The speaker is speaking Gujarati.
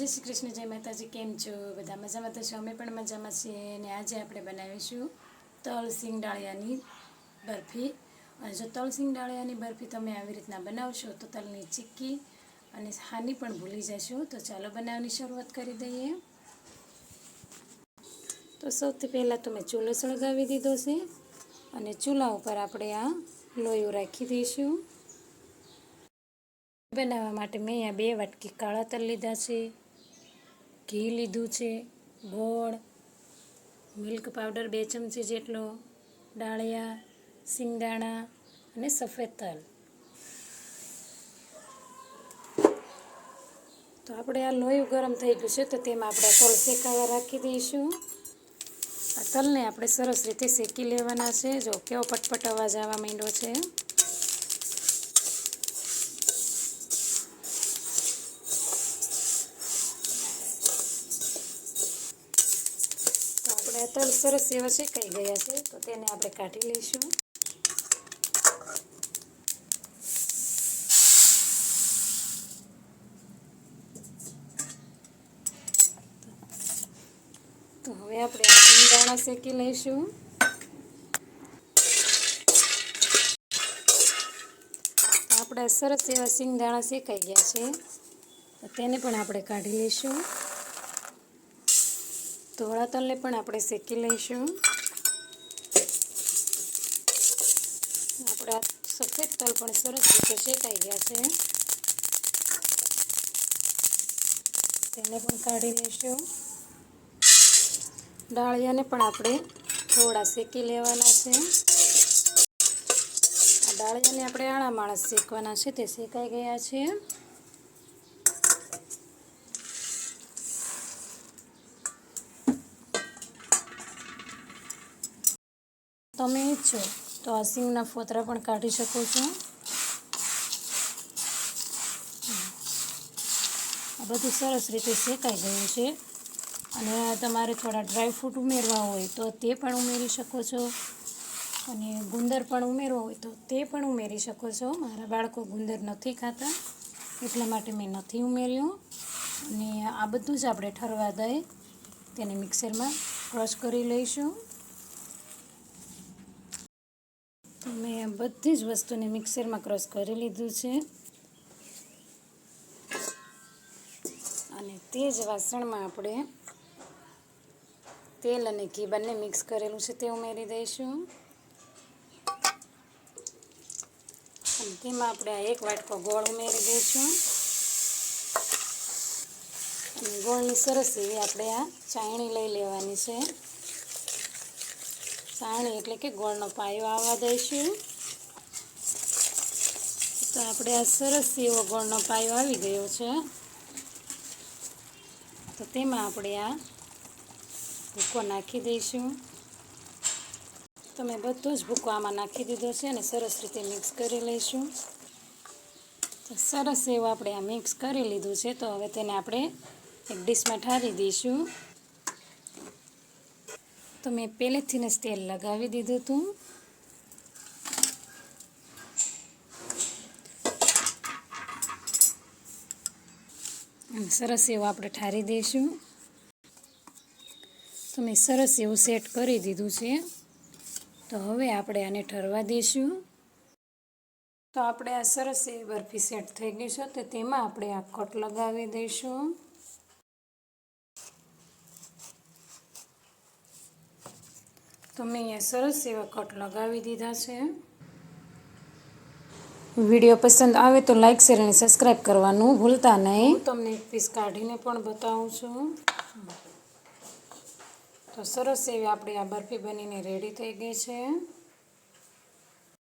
જય શ્રી કૃષ્ણ, જય માતાજી, કેમ છો? બધા મજામાં તો છો? અમે પણ મજામાં છીએ અને આજે આપણે બનાવીશું તલ સિંગ ડાળિયાની બરફી. અને જો તલસિંગ ડાળિયાની બરફી તમે આવી રીતના બનાવશો તો તલની ચીક્કી અને હાની પણ ભૂલી જશો. તો ચાલો બનાવવાની શરૂઆત કરી દઈએ. તો સૌથી પહેલાં તો મેં ચૂલો સળગાવી દીધો છે અને ચૂલા ઉપર આપણે આ લોયું રાખી દઈશું. બનાવવા માટે મેં અહીંયા બે વાટકી કાળા તલ લીધા છે. ઘી લીધું છે, ગોળ, મિલ્ક પાવડર બે ચમચી જેટલો, ડાળિયા, સિંગદાણા અને સફેદ તલ. તો આપણે આ લોહી ગરમ થઈ ગયું છે, તો તેમાં આપણે તલ શેકાવા રાખી દઈશું. આ તલને આપણે સરસ રીતે શેકી લેવાના છે. જો કેવો પટપટ અવાજ આવવા માંડ્યો છે. તલ સરસ એવા શેકાઈ ગયા છે, તો તેને આપણે કાઢી લઈશું. તો હવે આપણે સિંગદાણા શેકી લઈશું. આપણે સરસ એવા સિંગદાણા શેકાઈ ગયા છે, તો તેને પણ આપણે કાઢી લઈશું. ધોળા તલને પણ આપણે શેકી લઈશું. આપણા સફેદ તલ પણ સરસ રીતે શેકાઈ ગયા છે. તેને પણ કાઢી લઈશું. ડાળિયાને પણ આપણે થોડા શેકી લેવાના છે. આ ડાળિયાને આપણે આણા માણસ શેકવાના છે, તે શેકાઈ ગયા છે. તમે ઈચ્છો તો આ સિંગના ફોતરા પણ કાઢી શકો છો. આ બધું સરસ રીતે શેકાઈ ગયું છે. અને તમારે થોડા ડ્રાયફ્રૂટ ઉમેરવા હોય તો તે પણ ઉમેરી શકો છો. અને ગુંદર પણ ઉમેરવો હોય તો તે પણ ઉમેરી શકો છો. મારા બાળકો ગુંદર નથી ખાતા, એટલા માટે મેં નથી ઉમેર્યું. અને આ બધું જ આપણે ઠરવા દઈ તેને મિક્સરમાં ક્રશ કરી લઈશું તો મેં બધી જ વસ્તુને મિક્સરમાં ક્રશ કરી લીધું છે. અને તે જ વાસણમાં આપણે તેલ અને ઘી બંને મિક્સ કરેલું છે તે ઉમેરી દઈશું. અને તેમાં આપણે આ એક વાટકો ગોળ ઉમેરી દઈશું. અને ગોળની સરસ એવી આપણે આ ચાયણી લઈ લેવાની છે. ચાયણી એટલે કે ગોળનો પાયો આવવા દઈશું. તો આપણે આ સરસ એવો ગોળનો પાયો આવી ગયો છે. તો તેમાં આપણે આ ભૂકો નાખી દઈશું. તમે બધો જ ભૂકો આમાં નાખી દીધો છે અને સરસ રીતે મિક્સ કરી લઈશું. તો સરસ એવું આપણે આ મિક્સ કરી લીધું છે. તો હવે તેને આપણે એક ડીશમાં ઠારી દઈશું. તો મેં પહેલેથી જ તેલ લગાવી દીધું હતું સરસ એવું આપણે ઠારી દઈશું. તો મેં સરસ એવું સેટ કરી દીધું છે. તો હવે આપણે આને ઠરવા દઈશું. તો આપણે આ સરસ એવી બરફી સેટ થઈ ગઈ છે, તો તેમાં આપણે આ કટ લગાવી દઈશું. તો મેં અહીંયા સરસ એવા કટ લગાવી દીધા છે. વીડિયો પસંદ આવે તો લાઇક શેર અને સબસ્ક્રાઈબ કરવાનું ભૂલતા નહીં. તમને એક પીસ કાઢીને પણ બતાવું છું. તો સરસ એવી આપણી આ બરફી બનીને રેડી થઈ ગઈ છે.